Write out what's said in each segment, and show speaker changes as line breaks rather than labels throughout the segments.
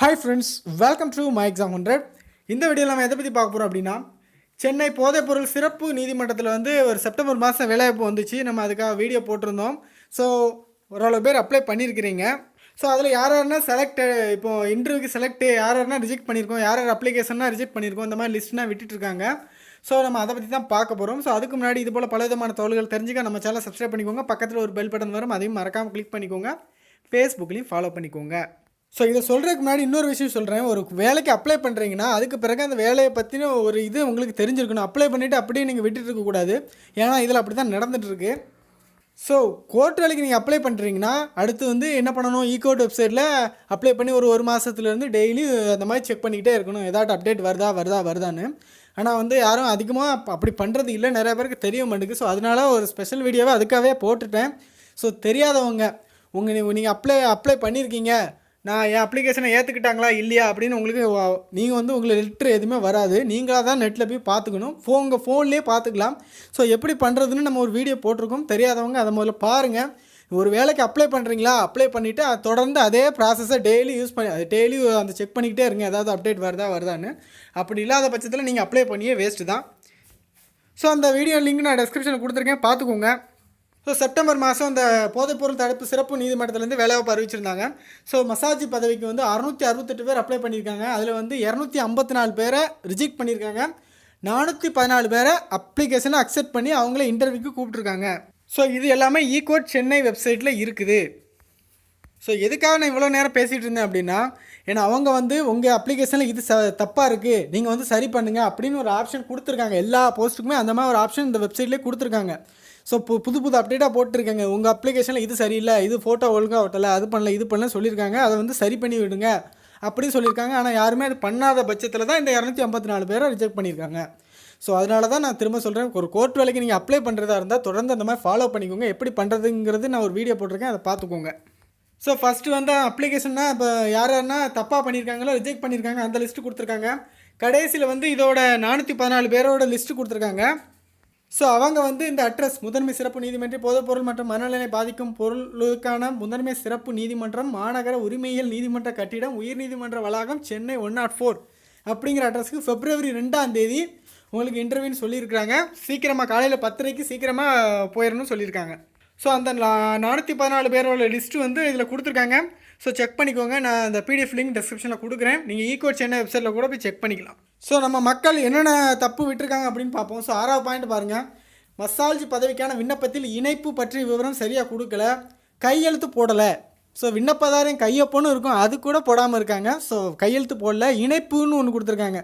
Hi friends welcome to my exam hundred இந்த வீடியோவில் நம்ம எதை பற்றி பார்க்க போகிறோம் அப்படின்னா சென்னை போதைப்பொருள் சிறப்பு நீதிமன்றத்தில் வந்து ஒரு செப்டம்பர் மாதம் வேலைவாய்ப்பு வந்துச்சு. நம்ம அதுக்காக வீடியோ போட்டிருந்தோம். ஸோ ஓரளவு பேர் அப்ளை பண்ணியிருக்கிறீங்க. ஸோ அதில் யார் யாருன்னா செலக்ட் இப்போ இன்டர்வியூக்கு செலக்ட் யார் யாருன்னா ரிஜெக்ட் பண்ணியிருக்கோம் யார் யார் அப்ளிகேஷன்னா ரிஜெக்ட் பண்ணியிருக்கோம் இந்த மாதிரி லிஸ்ட்னா விட்டுட்டு இருக்காங்க ஸோ நம்ம அதை பற்றி தான் பார்க்க போகிறோம் ஸோ அதுக்கு முன்னாடி இது போல் பல விதமான தகவல்கள் தெரிஞ்சுக்க நம்ம சேனல் சப்ஸ்கிரைப் பண்ணிக்கோங்க. பக்கத்தில் ஒரு பெல் பட்டன் வரும். அதையும் மறக்காமல் கிளிக் பண்ணிக்கோங்க. ஃபேஸ்புக்லேயும் ஃபாலோ பண்ணிக்கோங்க. ஸோ இதை சொல்கிறதுக்கு முன்னாடி இன்னொரு விஷயம் சொல்கிறேன் ஒரு வேலைக்கு அப்ளை பண்ணுறீங்கன்னா அதுக்கு பிறகு அந்த வேலையை பற்றின ஒரு இது உங்களுக்கு தெரிஞ்சிருக்கணும். அப்ளை பண்ணிவிட்டு அப்படியே நீங்கள் விட்டுட்டு இருக்கக்கூடாது ஏன்னா இதில் அப்படி தான் நடந்துகிட்ருக்கு ஸோ கோர்ட் வேலைக்கு நீங்கள் அப்ளை பண்ணுறீங்கன்னா அடுத்து வந்து என்ன பண்ணணும்? இ வெப்சைட்டில் அப்ளை பண்ணி ஒரு ஒரு மாதத்துலேருந்து டெய்லி அந்த மாதிரி செக் பண்ணிக்கிட்டே இருக்கணும். ஏதாட்டும் அப்டேட் வருதா வருதா வருதான்னு. ஆனால் வந்து யாரும் அதிகமாக அப்படி பண்ணுறது இல்லை. நிறைய பேருக்கு தெரிய மாட்டேங்குது. ஸோ அதனால் ஒரு ஸ்பெஷல் வீடியோவை அதுக்காகவே போட்டுட்டேன். ஸோ தெரியாதவங்க உங்கள் நீங்கள் அப்ளை அப்ளை பண்ணியிருக்கீங்க நான் என் அப்ளிகேஷனை ஏற்றுக்கிட்டாங்களா இல்லையா அப்படின்னு உங்களுக்கு நீங்கள் வந்து உங்களுக்கு லெட்ரு எதுவுமே வராது. நீங்களாக தான் நெட்டில் போய் பார்த்துக்கணும். ஃபோ உங்கள் ஃபோன்லேயே பார்த்துக்கலாம். ஸோ எப்படி பண்ணுறதுன்னு நம்ம ஒரு வீடியோ போட்டிருக்கோம். தெரியாதவங்க அதை முதல்ல பாருங்கள் ஒரு வேலைக்கு அப்ளை பண்ணுறீங்களா அப்ளை பண்ணிவிட்டு அதை தொடர்ந்து அதே ப்ராசஸை டெய்லி யூஸ் பண்ணி அது டெய்லி அந்த செக் பண்ணிக்கிட்டே இருங்க. ஏதாவது அப்டேட் வருதா வருதான்னு. அப்படி இல்லாத பட்சத்தில் நீங்கள் அப்ளை பண்ணியே வேஸ்ட்டு தான். ஸோ அந்த வீடியோ லிங்க் நான் டெஸ்கிரிப்ஷனில் கொடுத்துருக்கேன். பார்த்துக்கோங்க. ஸோ செப்டம்பர் மாதம் அந்த போதைப்பொருள் தடுப்பு சிறப்பு நீதிமன்றத்துலேருந்து வேலைவாய்ப்பு அறிவிச்சிருந்தாங்க. ஸோ மசாஜ் பதவிக்கு வந்து அறுநூற்றி அறுபத்தெட்டு பேர் அப்ளை பண்ணியிருக்காங்க. அதில் வந்து இரநூத்தி ஐம்பத்தி நாலு பேரை ரிஜெக்ட் பண்ணியிருக்காங்க. நானூற்றி பதினாலு பேரை அப்ளிகேஷனை அக்செப்ட் பண்ணி அவங்கள இன்டர்வியூக்கு கூப்பிட்ருக்காங்க ஸோ இது எல்லாமே ஈகோட் சென்னை வெப்சைட்டில் இருக்குது. ஸோ எதுக்காக நான் இவ்வளோ நேரம் பேசிகிட்டு இருந்தேன் அப்படின்னா ஏன்னா அவங்க வந்து உங்கள் அப்ளிகேஷனில் இது ச தப்பாக இருக்குது நீங்கள் வந்து சரி பண்ணுங்கள் அப்படின்னு ஒரு ஆப்ஷன் கொடுத்துருக்காங்க. எல்லா போஸ்ட்டுக்குமே அந்த மாதிரி ஒரு ஆப்ஷன் இந்த வெப்சைட்லேயே கொடுத்துருக்காங்க. ஸோ பு புது புது அப்டேட்டாக போட்டிருக்காங்க. உங்கள் அப்ளிகேஷனில் இது சரியில்லை இது ஃபோட்டோ ஒழுங்காக ஓட்டலை அது பண்ணல இது பண்ணல சொல்லியிருக்காங்க. அதை வந்து சரி பண்ணி விடுங்க அப்படின்னு சொல்லியிருக்காங்க. ஆனால் யாருமே அது பண்ணாத பட்சத்தில் தான் இந்த இரநூத்தி ஐம்பத்தி நாலு பேரை ரிஜெக்ட் பண்ணியிருக்காங்க. ஸோ அதனால தான் நான் திரும்ப சொல்கிறேன் ஒரு கோர்ட் வேலைக்கு நீங்கள் அப்ளை பண்ணுறதா இருந்தால் தொடர்ந்து அந்த மாதிரி ஃபாலோ பண்ணிக்கோங்க. எப்படி பண்ணுறதுங்கிறது நான் ஒரு வீடியோ போட்டிருக்கேன். அதை பார்த்துக்கோங்க. ஸோ ஃபஸ்ட்டு வந்து அப்ளிகேஷன்னா இப்போ யார் யாருன்னா தப்பாக பண்ணியிருக்காங்களோ ரிஜெக்ட் பண்ணியிருக்காங்க அந்த லிஸ்ட்டு கொடுத்துருக்காங்க. கடைசியில் வந்து இதோட நானூற்றி பதினாலு பேரோட லிஸ்ட்டு கொடுத்துருக்காங்க. ஸோ அவங்க வந்து இந்த அட்ரஸ் முதன்மை சிறப்பு நீதிமன்றம் போதைப்பொருள் மற்றும் மனநலனை பாதிக்கும் பொருளுக்கான முதன்மை சிறப்பு நீதிமன்றம் மாநகர உரிமையியல் நீதிமன்ற கட்டிடம் உயர்நீதிமன்ற வளாகம் சென்னை ஒன் நாட் ஃபோர் அப்படிங்கிற அட்ரஸ்க்கு ஃபெப்ரவரி ரெண்டாம் தேதி உங்களுக்கு இன்டர்வியூன்னு சொல்லியிருக்கிறாங்க. சீக்கிரமாக காலையில் பத்தரைக்கு சீக்கிரமாக போயிடணும்னு சொல்லியிருக்காங்க. ஸோ அந்த நானூற்றி பதினாலு பேரோட லிஸ்ட்டு வந்து இதில் கொடுத்துருக்காங்க. ஸோ செக் பண்ணிக்கோங்க. நான் அந்த பிடிஎஃப் லிங்க் டிஸ்கிரிப்ஷனில் கொடுக்குறேன். நீங்கள் ஈகோ சென்னை வெப்சைட்டில் கூட போய் செக் பண்ணிக்கலாம். ஸோ நம்ம மக்கள் என்னென்ன தப்பு விட்டுருக்காங்க அப்படின்னு பார்ப்போம். ஸோ ஆறாவது பாயிண்ட் பாருங்கள் மசால்ஜி பதவிக்கான விண்ணப்பத்தில் இணைப்பு பற்றிய விவரம் சரியாக கொடுக்கல. கையெழுத்து போடலை. ஸோ விண்ணப்பதாரையும் கையொப்பனும் இருக்கும். அது கூட போடாமல் இருக்காங்க. ஸோ கையெழுத்து போடல. இணைப்புன்னு ஒன்று கொடுத்துருக்காங்க.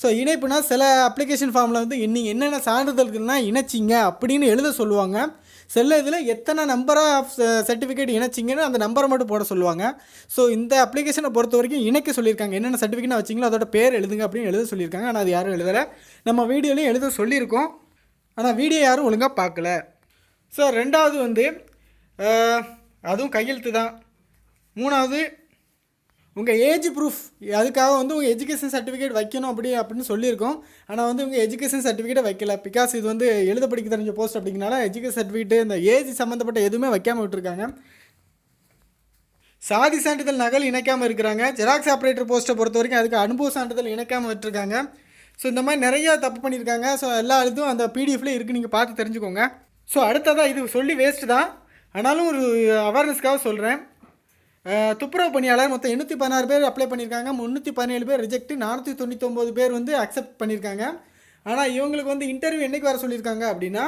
ஸோ இணைப்புனா சில அப்ளிகேஷன் ஃபார்மில் வந்து நீங்கள் என்னென்ன சான்றிதழ்கள்னா இணைச்சிங்க அப்படின்னு எழுத சொல்லுவாங்க. செல்ல இதில் எத்தனை நம்பர் ஆஃப் சர்டிஃபிகேட் இணைச்சிங்கன்னு அந்த நம்பரை மட்டும் போட சொல்லுவாங்க. ஸோ இந்த அப்ளிகேஷனை பொறுத்த வரைக்கும் இணைக்க சொல்லியிருக்காங்க. என்னென்ன சர்டிஃபிகேட் வச்சிங்களோ அதோட பேர் எழுதுங்க அப்படின்னு எழுத சொல்லியிருக்காங்க. ஆனால் அது யாரும் எழுதலை. நம்ம வீடியோலையும் எழுத சொல்லியிருக்கோம். ஆனால் வீடியோ யாரும் ஒழுங்காக பார்க்கல. ஸோ ரெண்டாவது வந்து அதுவும் கையெழுத்து தான். மூணாவது உங்கள் ஏஜ் ப்ரூஃப் அதுக்காக வந்து உங்கள் எஜுகேஷன் சர்டிஃபிகேட் வைக்கணும் அப்படி அப்படின்னு சொல்லியிருக்கோம். ஆனால் வந்து உங்கள் எஜுகேஷன் சர்டிஃபிகேட்டை வைக்கல. பிகாஸ் இது வந்து எழுத படிக்க தெரிஞ்ச போஸ்ட் அப்படிங்கனால எஜுகேஷன் சர்டிஃபிகேட்டு இந்த ஏஜ் சம்மந்தப்பட்ட எதுவுமே வைக்காமல் விட்டுருக்காங்க. சாதி சான்றிதழ் நகல் இணைக்காமல் இருக்கிறாங்க. ஜெராக்ஸ் ஆப்ரேட்டர் போஸ்ட்டை பொறுத்த வரைக்கும் அதுக்கு அனுபவ சான்றிதழ் இணைக்காமல் விட்டுருக்காங்க. ஸோ இந்த மாதிரி நிறைய தப்பு பண்ணியிருக்காங்க. ஸோ எல்லா இதுவும் அந்த பிடிஎஃப்ல இருக்குது நீங்கள் பார்த்து தெரிஞ்சுக்கோங்க. ஸோ அடுத்ததாக இது சொல்லி வேஸ்ட்டு தான். ஆனாலும் ஒரு அவேர்னஸ்க்காக சொல்கிறேன் துப்புரவு பணியாளர் மொத்தம் எண்ணூற்றி பதினாறு பேர் அப்ளை பண்ணியிருக்காங்க. முந்நூற்றி பதினேழு பேர் ரிஜெக்ட் நானூற்றி தொண்ணூத்தொம்பது பேர் வந்து அக்செப்ட் பண்ணியிருக்காங்க. ஆனால் இவங்களுக்கு வந்து இன்டர்வியூ என்றைக்கு வர சொல்லியிருக்காங்க அப்படின்னா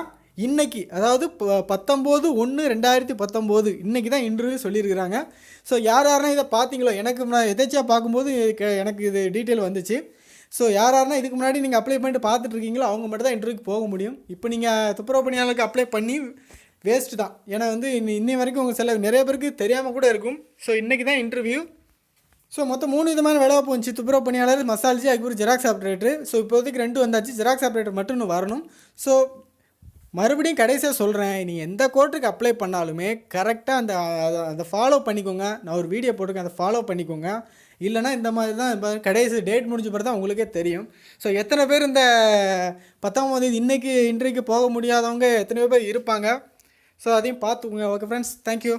இன்றைக்கி அதாவது ப- பத்தொம்போது ஒன்று ரெண்டாயிரத்தி பத்தொம்போது இன்றைக்கி தான் இன்டர்வியூ சொல்லியிருக்கிறாங்க. ஸோ யார் யாருன்னா இதை பார்த்தீங்களோ எனக்கு நான் எதேச்சியாக பார்க்கும்போது எனக்கு இது டீட்டெயில் வந்துச்சு. ஸோ யார் யாருன்னா இதுக்கு முன்னாடி நீங்கள் அப்ளை பண்ணிட்டு பார்த்துட்டு இருக்கீங்களோ அவங்க மட்டும் தான் இன்டர்வியூக்கு போக முடியும். இப்போ நீங்கள் துப்புரவு பணியாளருக்கு அப்ளை பண்ணி வேஸ்ட்டு தான். ஏன்னா வந்து இன்னி இன்னி வரைக்கும் உங்கள் சில நிறைய பேருக்கு தெரியாமல் கூட இருக்கும். ஸோ இன்றைக்கி தான் இன்டர்வியூ ஸோ மொத்தம் மூணு விதமான வேலைவாய்ப்பு வந்துச்சு துப்புரவு பணியாளர் மசாலஜி அதுக்கப்புறம் ஜெராக்ஸ் ஆப்ரேட்டர் ஸோ இப்போதைக்கு ரெண்டு வந்தாச்சு. ஜெராக்ஸ் ஆப்ரேட்டர் மட்டும் இன்னும் வரணும். ஸோ மறுபடியும் கடைசியாக சொல்கிறேன் நீ எந்த கோர்ட்டுக்கு அப்ளை பண்ணாலுமே கரெக்டாக அந்த அதை ஃபாலோ பண்ணிக்கோங்க. நான் ஒரு வீடியோ போட்டிருக்கேன். அதை ஃபாலோ பண்ணிக்கோங்க. இல்லைனா இந்த மாதிரி தான் கடைசி டேட் முடிஞ்ச பிறகு தான் உங்களுக்கே தெரியும். ஸோ எத்தனை பேர் இந்த பத்தாம் தேதி இன்றைக்கி இன்றைக்கு போக முடியாதவங்க எத்தனையோ பேர் இருப்பாங்க. ஸோ அதையும் பார்த்துக்கோங்க ஓகே ஃப்ரெண்ட்ஸ் தேங்க்யூ